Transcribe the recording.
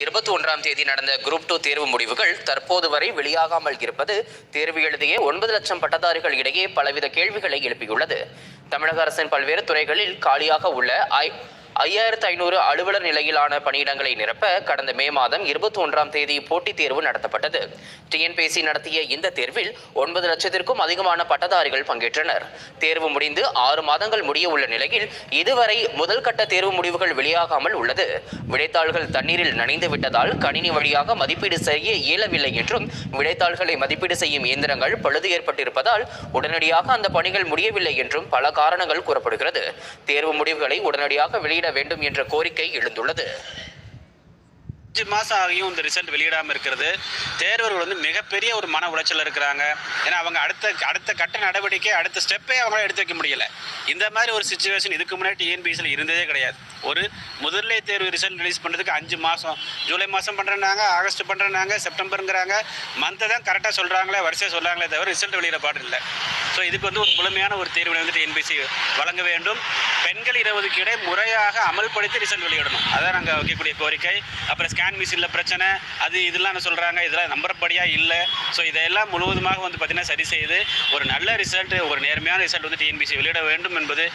இருபத்தி ஒன்றாம் தேதி நடந்த குரூப் டூ தேர்வு முடிவுகள் தற்போது வரை வெளியாகாமல் இருப்பது தேர்வு எழுதிய ஒன்பது லட்சம் பட்டதாரிகள் இடையே பலவித கேள்விகளை எழுப்பியுள்ளது. தமிழக அரசின் பல்வேறு துறைகளில் காலியாக உள்ள ஐ ஐயாயிரத்து ஐநூறு அலுவலர் நிலையிலான பணியிடங்களை நிரப்ப கடந்த மே மாதம் இருபத்தி ஒன்றாம் தேதி போட்டித் தேர்வு நடத்தப்பட்டது. டிஎன்பிஎஸ்சி நடத்திய இந்த தேர்வில் ஒன்பது லட்சத்திற்கும் அதிகமான பட்டதாரிகள் பங்கேற்றனர். தேர்வு முடிந்து ஆறு மாதங்கள் முடிய உள்ள நிலையில் இதுவரை முதல் கட்ட தேர்வு முடிவுகள் வெளியாகாமல் உள்ளது. விடைத்தாள்கள் தண்ணீரில் நனைந்து விட்டதால் கணினி வழியாக மதிப்பீடு செய்ய இயலவில்லை என்றும் விடைத்தாள்களை மதிப்பீடு செய்யும் இயந்திரங்கள் பழுது ஏற்பட்டிருப்பதால் உடனடியாக அந்த பணிகள் முடியவில்லை என்றும் பல காரணங்கள் கூறப்படுகிறது. தேர்வு முடிவுகளை உடனடியாக வெளியிட வேண்டும் என்ற கோரிக்கை எழுந்துள்ளது. அஞ்சு மாதம் ஆகியும் இந்த ரிசல்ட் வெளியிடாமல் இருக்கிறது. தேர்வர்கள் வந்து மிகப்பெரிய ஒரு மன உளைச்சல் இருக்கிறாங்க. ஏன்னா அவங்க அடுத்த அடுத்த கட்ட நடவடிக்கை அடுத்த ஸ்டெப்பே அவங்களால எடுத்து வைக்க முடியல. இந்த மாதிரி ஒரு சுச்சுவேஷன் இதுக்கு முன்னாடி டிஎன்பிஎஸ்சியில் இருந்ததே கிடையாது. ஒரு முதல்நிலை தேர்வு ரிசல்ட் ரிலீஸ் பண்ணுறதுக்கு அஞ்சு மாதம் ஜூலை மாதம் பண்ணுறேன்னாங்க ஆகஸ்ட் பண்ணுறேன்னாங்க செப்டம்பருங்கிறாங்க. மந்த்தை தான் கரெக்டாக சொல்கிறாங்களே வரிசையாக சொல்கிறாங்களே தவிர ரிசல்ட் வெளியிட பாடு இல்லை. ஸோ இதுக்கு வந்து ஒரு முழுமையான ஒரு தேர்வினை வந்து டிஎன்பிசி வழங்க வேண்டும். பெண்கள் இடஒதுக்கீடை முறையாக அமல்படுத்தி ரிசல்ட் வெளியிடணும். அதான் நாங்கள் வைக்கக்கூடிய கோரிக்கை. அப்புறம் ஸ்கேன் மிஷினில் பிரச்சனை அது இதெல்லாம் என்ன சொல்கிறாங்க இதெல்லாம் நம்புறபடியாக இல்லை. ஸோ இதெல்லாம் முழுவதுமாக வந்து பார்த்திங்கன்னா சரி செய்து ஒரு நல்ல ரிசல்ட் ஒரு நேர்மையான ரிசல்ட் வந்து டிஎன்பிசி வெளியிட வேண்டும் என்பது